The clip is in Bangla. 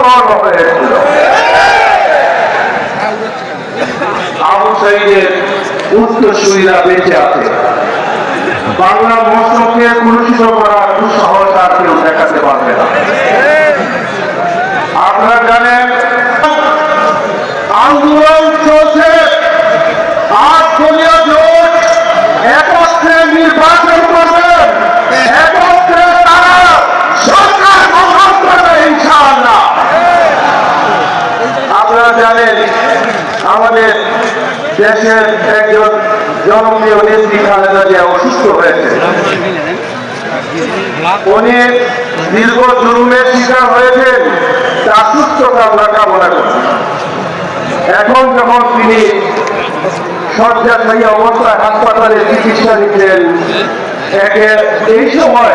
করা হয়েছিল আবু সাইদের উত্তরসূরিরা বেঁচে আছে। বাংলা মৌসুমকে কলুষিত করার দুঃসাহস আর কেউ দেখাতে পারবে না। আমাদের দেশের একজন জনপ্রিয় নেত্রী খালেদা জিয়া অসুস্থ হয়েছে। উনি দীর্ঘ জুলুমের শিকার হয়েছেন তার সুস্থতা আমরা কামনা এখন যখন তিনি শয্যাশায়ী অবস্থায় হাসপাতালে চিকিৎসা নিচ্ছেন, একে এই সময়